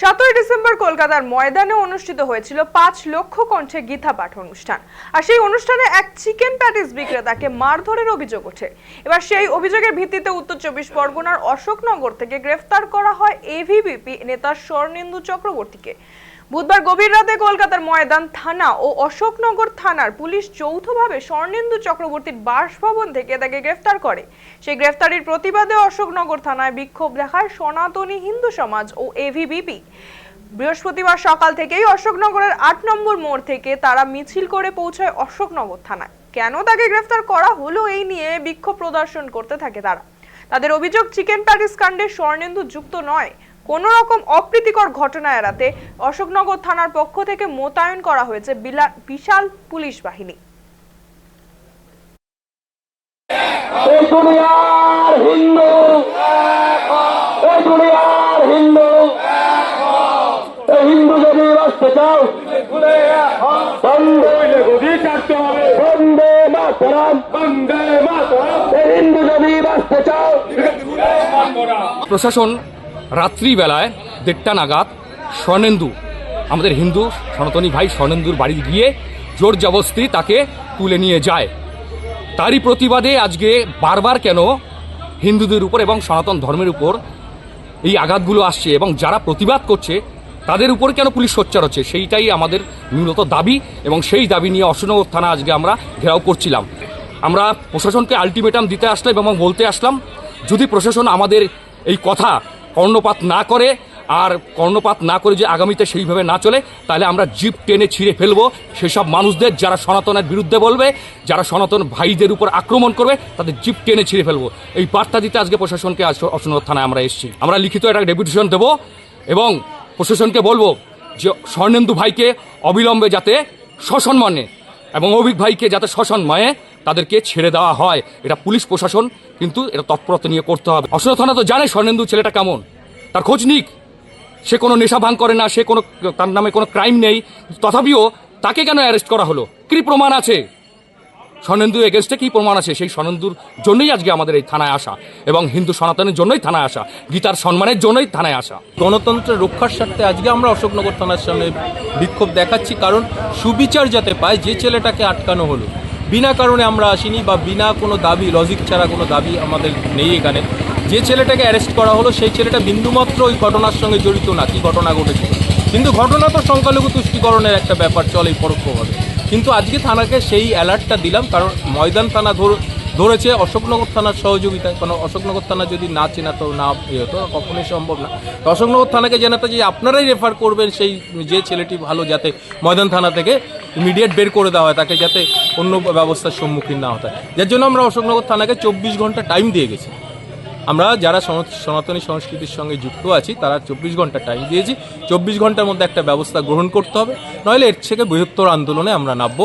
সতেরোই ডিসেম্বর কলকাতার ময়দানে অনুষ্ঠিত হয়েছিল পাঁচ লক্ষ কণ্ঠে গীতা পাঠ অনুষ্ঠান। আর সেই অনুষ্ঠানে এক চিকেন প্যাটিস বিক্রেতাকে মারধরের অভিযোগ ওঠে। এবার সেই অভিযোগের ভিত্তিতে উত্তর চব্বিশ পরগনার অশোকনগর থেকে গ্রেফতার করা হয় এভিবিপি নেতা স্বর্ণেন্দু চক্রবর্তীকে। বুধবার গভীর রাতে কলকাতার ময়দান থানা ও অশোকনগর থানার পুলিশ যৌথভাবে স্বর্ণেন্দু চক্রবর্তীর বাসভবন থেকে তাকে গ্রেফতার করে। সেই গ্রেফতারির প্রতিবাদে অশোকনগর থানায় বিক্ষোভ দেখায় সনাতনী হিন্দু সমাজ ও এভিবিপি বৃহস্পতিবার সকাল থেকেই অশোকনগরের আট নম্বর মোড় থেকে তারা মিছিল করে পৌঁছায় অশোকনগর থানায়। কেন তাকে গ্রেফতার করা হলো এই নিয়ে বিক্ষোভ প্রদর্শন করতে থাকে তারা। তাদের অভিযোগ, চিকেন প্যাটিস কাণ্ডে স্বর্ণেন্দু যুক্ত নয়। কোন রকম অপ্রীতিকর ঘটনা এড়াতে অশোকনগর থানার পক্ষ থেকে মোতায়েন করা হয়েছে বিশাল পুলিশ বাহিনী। হিন্দু হিন্দু হিন্দু যদি বাঁচতে চাও বন্দে গদি বন্দে মাতরম বন্দে মাতরম এই হিন্দু যদি বাঁচতে চাও। প্রশাসন রাত্রিবেলায় দেড়টা নাগাদ স্বর্ণেন্দু, আমাদের হিন্দু সনাতনী ভাই স্বর্ণেন্দুর বাড়ি গিয়ে জোর জবস্তি তাকে তুলে নিয়ে যায়। তারই প্রতিবাদে আজকে বারবার কেন হিন্দুদের উপর এবং সনাতন ধর্মের উপর এই আঘাতগুলো আসছে এবং যারা প্রতিবাদ করছে, তাদের উপর কেন পুলিশ সোচ্চার হচ্ছে? সেইটাই আমাদের মূলত দাবি এবং সেই দাবি নিয়ে অশোকনগর থানা আজকে আমরা ঘেরাও করছিলাম। আমরা প্রশাসনকে আলটিমেটাম দিতে আসলাম এবং বলতে আসলাম, যদি প্রশাসন আমাদের এই কথা কর্ণপাত না করে, আর কর্ণপাত না করে যে আগামীতে সেইভাবে না চলে, তাহলে আমরা জিপ টেনে ছিঁড়ে ফেলব। সেসব মানুষদের যারা সনাতনের বিরুদ্ধে বলবে, যারা সনাতন ভাইদের উপর আক্রমণ করবে, তাদের জিপ টেনে ছিঁড়ে ফেলব। এই বার্তা দিতে আজকে প্রশাসনকে আজ অশোকনগর থানায় আমরা এসেছি। আমরা লিখিত একটা ডেপুটেশন দেবো এবং প্রশাসনকে বলব যে স্বর্ণেন্দু ভাইকে অবিলম্বে যাতে সসম্মানে এবং অভিক ভাইকে যাতে সসম্মানে তাদেরকে ছেড়ে দেওয়া হয়। এটা পুলিশ প্রশাসন কিন্তু এটা তৎপরতা নিয়ে করতে হবে। অশোক থানা তো জানে স্বর্ণেন্দু ছেলেটা কেমন। তার খোঁজ নিক। সে কোনো নেশা ভাঙ করে না, সে কোনো, তার নামে কোনো ক্রাইম নেই। তথাপিও তাকে কেন অ্যারেস্ট করা হলো? কি প্রমাণ আছে? স্বর্ণেন্দু এগেনস্টে কি প্রমাণ আছে? সেই স্বর্ণেন্দুর জন্যই আজকে আমাদের এই থানায় আসা এবং হিন্দু সনাতনের জন্যই থানায় আসা, গীতার সম্মানের জন্যই থানায় আসা। গণতন্ত্রের রক্ষার স্বার্থে আজকে আমরা অশোকনগর থানার সামনে বিক্ষোভ দেখাচ্ছি, কারণ সুবিচার যাতে পায়, যে ছেলেটাকে আটকানো হলো। বিনা কারণে আমরা আসিনি বা বিনা কোনো দাবি লজিক ছাড়া কোনো দাবি আমাদের নেই এখানে। যে ছেলেটাকে অ্যারেস্ট করা হলো, সেই ছেলেটা বিন্দুমাত্র ওই ঘটনার সঙ্গে জড়িত না, কি ঘটনা ঘটেছিল কিন্তু ঘটনা তো সংখ্যালঘু তুষ্টিকরণের একটা ব্যাপার চলে পরোক্ষভাবে। কিন্তু আজকে থানাকে সেই অ্যালার্টটা দিলাম, কারণ ময়দান থানা ধর ধরেছে, অশোকনগর থানার সহযোগিতায়। কারণ অশোকনগর থানা যদি না চেনাতো না ইয়ে হতো কখনোই সম্ভব না। তো অশোকনগর থানাকে জানাতে যে, আপনারাই রেফার করবেন সেই যে ছেলেটি ভালো যাতে ময়দান থানা থেকে ইমিডিয়েট বের করে দেওয়া হয়, তাকে যাতে অন্য ব্যবস্থার সম্মুখীন না হতে যার জন্য আমরা অশোকনগর থানাকে চব্বিশ ঘণ্টা টাইম দিয়ে গেছি। আমরা যারা সনাতনী সংস্কৃতির সঙ্গে যুক্ত আছি, তারা চব্বিশ ঘণ্টা টাইম দিয়েছি। চব্বিশ ঘণ্টার মধ্যে একটা ব্যবস্থা গ্রহণ করতে হবে। নইলে এর থেকে বৃহত্তর আন্দোলনে আমরা নামবো।